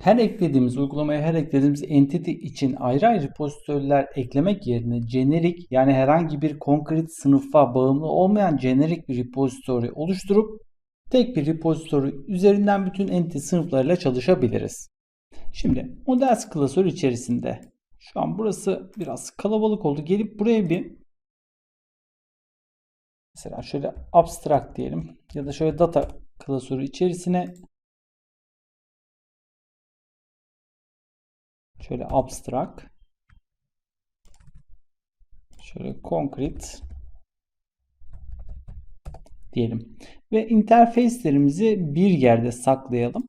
her eklediğimiz uygulamaya her eklediğimiz entity için ayrı ayrı repository'ler eklemek yerine jenerik yani herhangi bir konkret sınıfa bağımlı olmayan jenerik bir repository oluşturup tek bir repository üzerinden bütün entity sınıflarıyla çalışabiliriz. Şimdi models klasörü içerisinde şu an burası biraz kalabalık oldu. Gelip buraya bir mesela şöyle abstract diyelim ya da şöyle data klasörü içerisine Şöyle abstract. Şöyle concrete diyelim. Ve interface'lerimizi bir yerde saklayalım.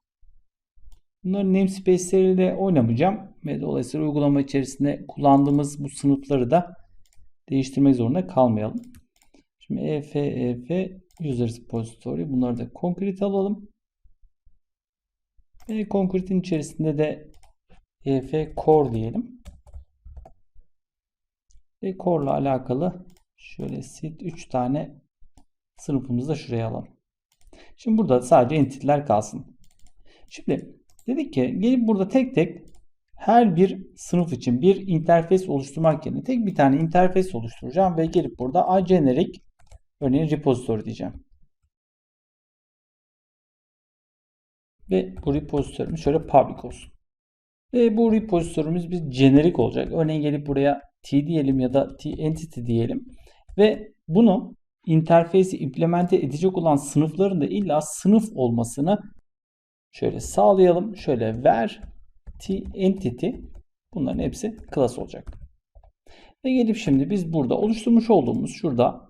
Bunların namespace'leriyle oynamayacağım. Ve dolayısıyla uygulama içerisinde kullandığımız bu sınıfları da değiştirmek zorunda kalmayalım. Şimdi ef, ef, user repository bunları da concrete alalım. Ve concrete'in içerisinde de ef core diyelim. Ve core ile alakalı şöyle sit 3 tane sınıfımızı da şuraya alalım. Şimdi burada sadece entity'ler kalsın. Şimdi dedik ki gelip burada tek tek her bir sınıf için bir interfeys oluşturmak yerine tek bir tane interfeys oluşturacağım ve gelip burada ageneric örneğin repository diyeceğim. Ve bu repository'miz şöyle public olsun. Ve bu repository'miz bir jenerik olacak. Örneğin gelip buraya t diyelim ya da t entity diyelim. Ve bunu interface'i implemente edecek olan sınıfların da illa sınıf olmasını şöyle sağlayalım. Şöyle ver t entity bunların hepsi class olacak. Ve gelip şimdi biz burada oluşturmuş olduğumuz şurada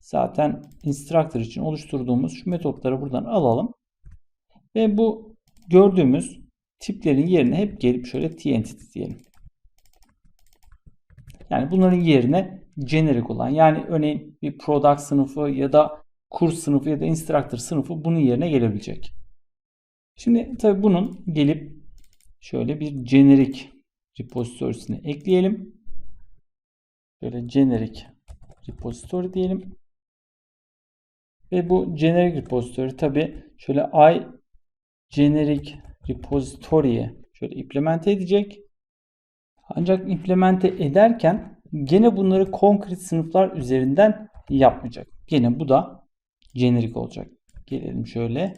zaten instructor için oluşturduğumuz şu metotları buradan alalım. Ve bu gördüğümüz tiplerin yerine hep gelip şöyle t-entity diyelim. Yani bunların yerine generic olan yani örneğin bir product sınıfı ya da kurs sınıfı ya da instructor sınıfı bunun yerine gelebilecek. Şimdi tabi bunun gelip şöyle bir generic repository'sine ekleyelim. Böyle generic repository diyelim. Ve bu generic repository tabi şöyle i generic repository'ye şöyle implemente edecek. Ancak implemente ederken gene bunları konkret sınıflar üzerinden yapmayacak. Gene bu da generic olacak. Gelelim şöyle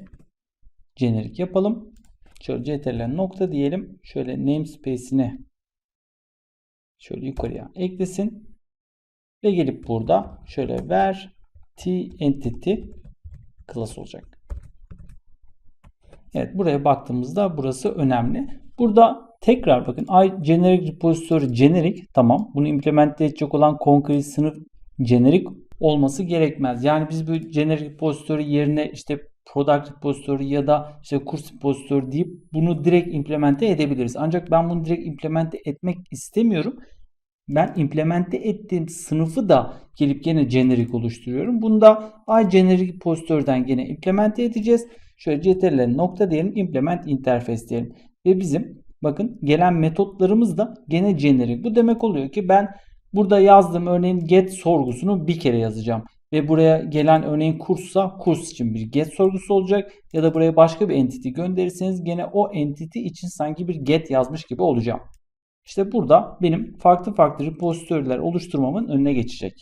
generic yapalım. Şöyle ctrl nokta diyelim. Şöyle namespace'ine şöyle yukarıya eklesin. Ve gelip burada şöyle ver t entity class olacak. Evet buraya baktığımızda burası önemli. Burada tekrar bakın i generic repository generic tamam. Bunu implemente edecek olan konkret sınıf generic olması gerekmez. Yani biz bu generic repository yerine işte product repository ya da işte kurs repository deyip bunu direkt implemente edebiliriz. Ancak ben bunu direkt implemente etmek istemiyorum. Ben implemente ettiğim sınıfı da gelip gene generic oluşturuyorum. Bunu da generic repository'den gene implemente edeceğiz. Şöyle ctrl nokta diyelim implement interface diyelim. Ve bizim bakın gelen metotlarımız da gene generic. Bu demek oluyor ki ben burada yazdığım örneğin get sorgusunu bir kere yazacağım. Ve buraya gelen örneğin kurssa kurs için bir get sorgusu olacak. Ya da buraya başka bir entity gönderirseniz gene o entity için sanki bir get yazmış gibi olacağım. İşte burada benim farklı farklı repository'ler oluşturmamın önüne geçecek.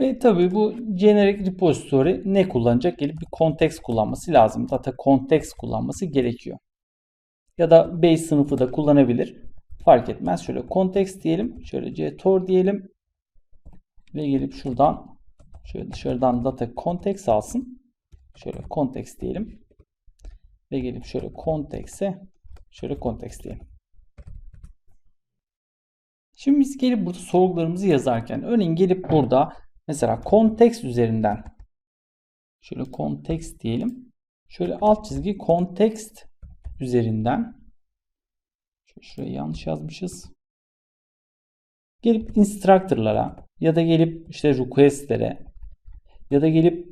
Ve tabii bu generic repository ne kullanacak? Gelip bir context kullanması lazım. Data context kullanması gerekiyor. Ya da base sınıfı da kullanabilir. Fark etmez. Şöyle context diyelim. Şöyle ctor diyelim. Ve gelip şuradan şöyle dışarıdan data context alsın. Şöyle context diyelim. Ve gelip şöyle context'e şöyle context diyelim. Şimdi biz gelip burada sorgularımızı yazarken örneğin gelip burada Mesela context üzerinden şöyle context diyelim. Şöyle alt çizgi context üzerinden şuraya yanlış yazmışız. Gelip instructor'lara ya da gelip işte request'lere ya da gelip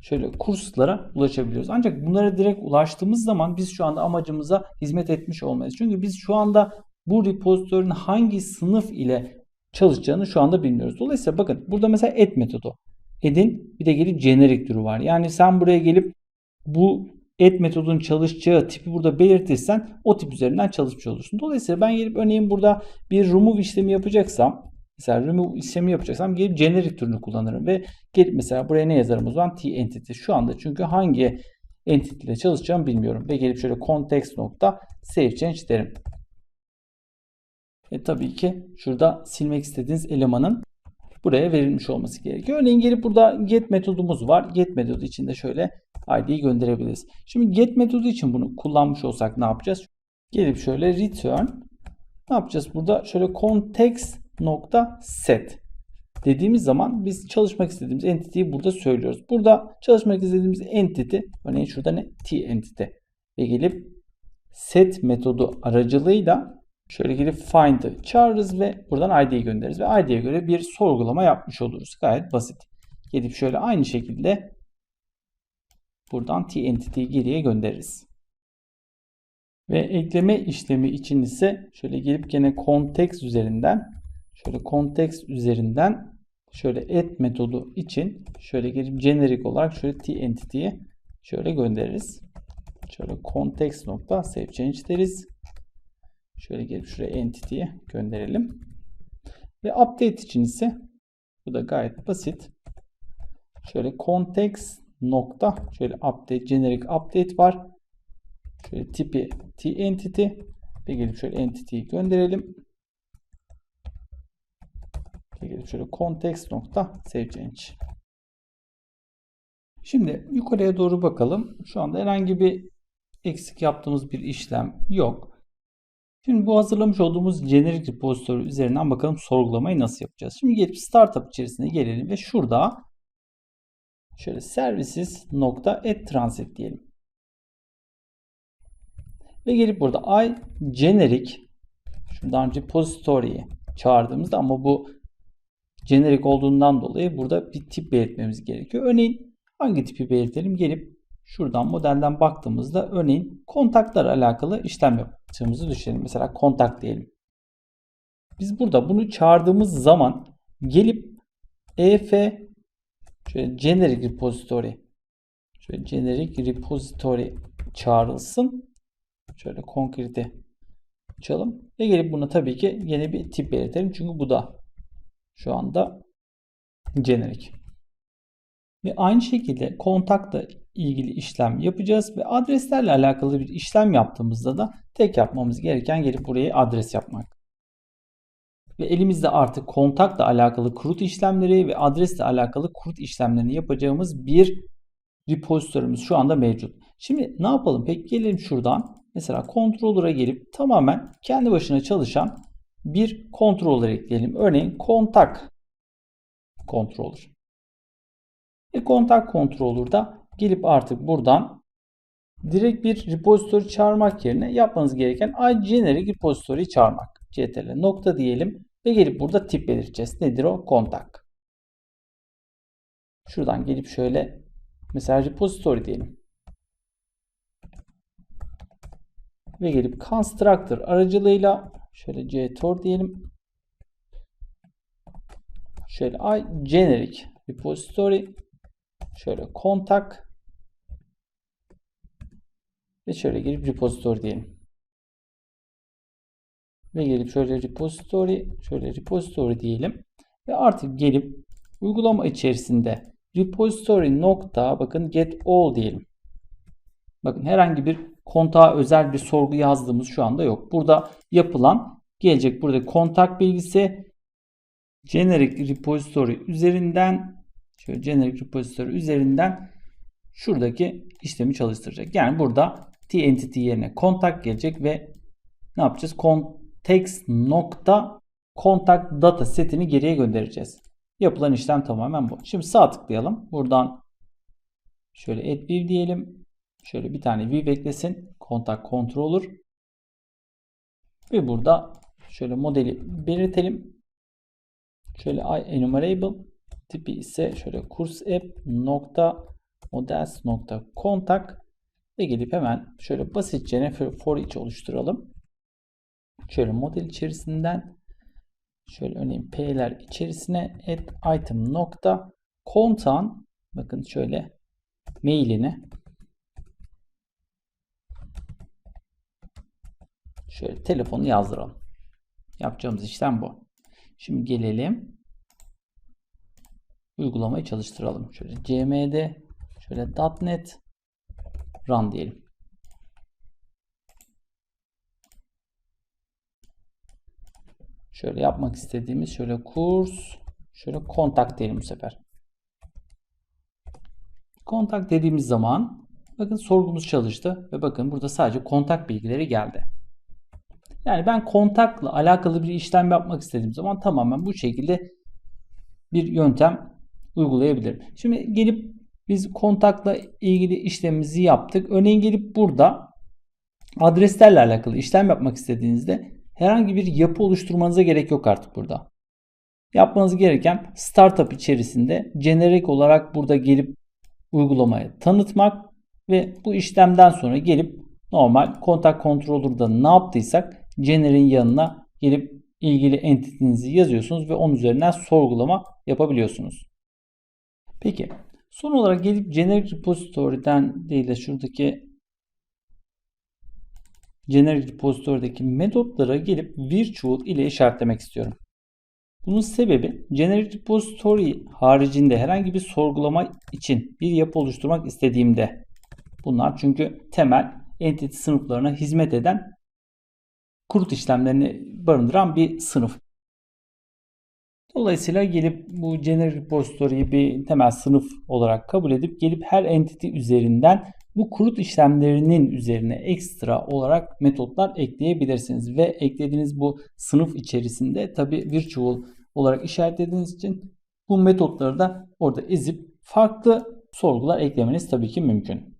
şöyle kurslara ulaşabiliyoruz. Ancak bunlara direkt ulaştığımız zaman biz şu anda amacımıza hizmet etmiş olmayız. Çünkü biz şu anda bu repository'nin hangi sınıf ile çalışacağını şu anda bilmiyoruz. Dolayısıyla bakın burada mesela et metodu. Ed'in bir de gelip generic türü var. Yani sen buraya gelip bu add metodunun çalışacağı tipi burada belirtirsen o tip üzerinden çalışmış olursun. Dolayısıyla ben gelip örneğin burada bir remove işlemi yapacaksam mesela remove işlemi yapacaksam gelip generic türünü kullanırım ve gelip mesela buraya ne yazarım o zaman t entity. Şu anda çünkü hangi entity ile çalışacağımı bilmiyorum ve gelip şöyle context nokta save change derim. Ve tabii ki şurada silmek istediğiniz elemanın buraya verilmiş olması gerekiyor. Örneğin gelip burada get metodumuz var. Get metodu içinde şöyle ID'yi gönderebiliriz. Şimdi get metodu için bunu kullanmış olsak ne yapacağız? Gelip şöyle return ne yapacağız? Burada şöyle context nokta set dediğimiz zaman biz çalışmak istediğimiz entity'yi burada söylüyoruz. Burada çalışmak istediğimiz entity örneğin şurada ne? T entity ve gelip set metodu aracılığıyla Şöyle gelip find'ı çağırırız ve buradan id'yi göndeririz ve id'ye göre bir sorgulama yapmış oluruz. Gayet basit. Gelip şöyle aynı şekilde buradan t entity'yi geriye göndeririz. Ve ekleme işlemi için ise şöyle gelip gene context üzerinden şöyle context üzerinden şöyle add metodu için şöyle gelip generic olarak şöyle t entity'ye şöyle göndeririz. Şöyle context nokta save change deriz. Şöyle gelip şuraya entity'ye gönderelim. Ve update için ise bu da gayet basit. Şöyle context nokta şöyle update generic update var. Şöyle tipi t entity ve gelip şöyle entity'yi gönderelim. Ve gelip şöyle context nokta save change. Şimdi yukarıya doğru bakalım. Şu anda herhangi bir eksik yaptığımız bir işlem yok. Şimdi bu hazırlamış olduğumuz generic repository üzerinden bakalım sorgulamayı nasıl yapacağız. Şimdi gelip startup içerisine gelelim ve şurada şöyle services nokta add transit diyelim. Ve gelip burada i generic şuradan repository'yi çağırdığımızda ama bu generic olduğundan dolayı burada bir tip belirtmemiz gerekiyor. Örneğin hangi tipi belirtelim? Gelip şuradan modelden baktığımızda örneğin kontaklar alakalı işlem yaptığımızı düşünelim. Mesela kontak diyelim. Biz burada bunu çağırdığımız zaman gelip ef şöyle generic repository şöyle generic repository çağrılsın. Şöyle concrete açalım. Ve gelip buna tabii ki yeni bir tip belirtelim. Çünkü bu da şu anda generic. Ve aynı şekilde kontakla ilgili işlem yapacağız ve adreslerle alakalı bir işlem yaptığımızda da tek yapmamız gereken gelip buraya adres yapmak. Ve elimizde artık kontakla alakalı kurut işlemleri ve adresle alakalı kurut işlemlerini yapacağımız bir repozitörümüz şu anda mevcut. Şimdi ne yapalım? Peki gelelim şuradan. Mesela controller'a gelip tamamen kendi başına çalışan bir controller ekleyelim. Örneğin kontak controller. Ve kontak controller'da gelip artık buradan direkt bir repository çağırmak yerine yapmanız gereken iGeneric repository'yi çağırmak. ctl nokta diyelim ve gelip burada tip belirteceğiz. Nedir o? Kontak. Şuradan gelip şöyle mesela repository diyelim. Ve gelip constructor aracılığıyla şöyle ctor diyelim. Şöyle i generic repository şöyle kontak ve şöyle gelip repository diyelim. Ve gelip şöyle repository, şöyle repository diyelim. Ve artık gelip uygulama içerisinde repository nokta bakın get all diyelim. Bakın herhangi bir kontağa özel bir sorgu yazdığımız şu anda yok. Burada yapılan gelecek burada kontak bilgisi generic repository üzerinden şöyle generic repository üzerinden şuradaki işlemi çalıştıracak. Yani burada t entity yerine kontak gelecek ve ne yapacağız? Context nokta kontak data setini geriye göndereceğiz. Yapılan işlem tamamen bu. Şimdi sağ tıklayalım. Buradan şöyle add view diyelim. Şöyle bir tane view eklesin. Kontak controller. Ve burada şöyle modeli belirtelim. Şöyle enumerable tipi ise şöyle course app nokta models nokta kontak ve gelip hemen şöyle basitçe for each oluşturalım. Şöyle model içerisinden şöyle örneğin p'ler içerisine add item nokta kontan bakın şöyle mailini şöyle telefonu yazdıralım. Yapacağımız işlem bu. Şimdi gelelim uygulamayı çalıştıralım. Şöyle cmd şöyle .net run diyelim. Şöyle yapmak istediğimiz şöyle kurs şöyle kontak diyelim bu sefer. Kontak dediğimiz zaman bakın sorgumuz çalıştı ve bakın burada sadece kontak bilgileri geldi. Yani ben kontakla alakalı bir işlem yapmak istediğim zaman tamamen bu şekilde bir yöntem uygulayabilirim. Şimdi gelip biz kontakla ilgili işlemimizi yaptık. Örneğin gelip burada adreslerle alakalı işlem yapmak istediğinizde herhangi bir yapı oluşturmanıza gerek yok artık burada. Yapmanız gereken startup içerisinde jenerik olarak burada gelip uygulamaya tanıtmak ve bu işlemden sonra gelip normal kontak controller'da ne yaptıysak Generik'in yanına gelip ilgili entitinizi yazıyorsunuz ve onun üzerinden sorgulama yapabiliyorsunuz. Peki son olarak gelip Generic Repository'den değil de şuradaki Generic Repository'deki metotlara gelip virtual ile işaretlemek istiyorum. Bunun sebebi Generic Repository haricinde herhangi bir sorgulama için bir yapı oluşturmak istediğimde bunlar çünkü temel entity sınıflarına hizmet eden kurut işlemlerini barındıran bir sınıf. Dolayısıyla gelip bu generic repository'yi bir temel sınıf olarak kabul edip gelip her entity üzerinden bu kurut işlemlerinin üzerine ekstra olarak metotlar ekleyebilirsiniz. Ve eklediğiniz bu sınıf içerisinde tabi virtual olarak işaretlediğiniz için bu metotları da orada ezip farklı sorgular eklemeniz tabii ki mümkün.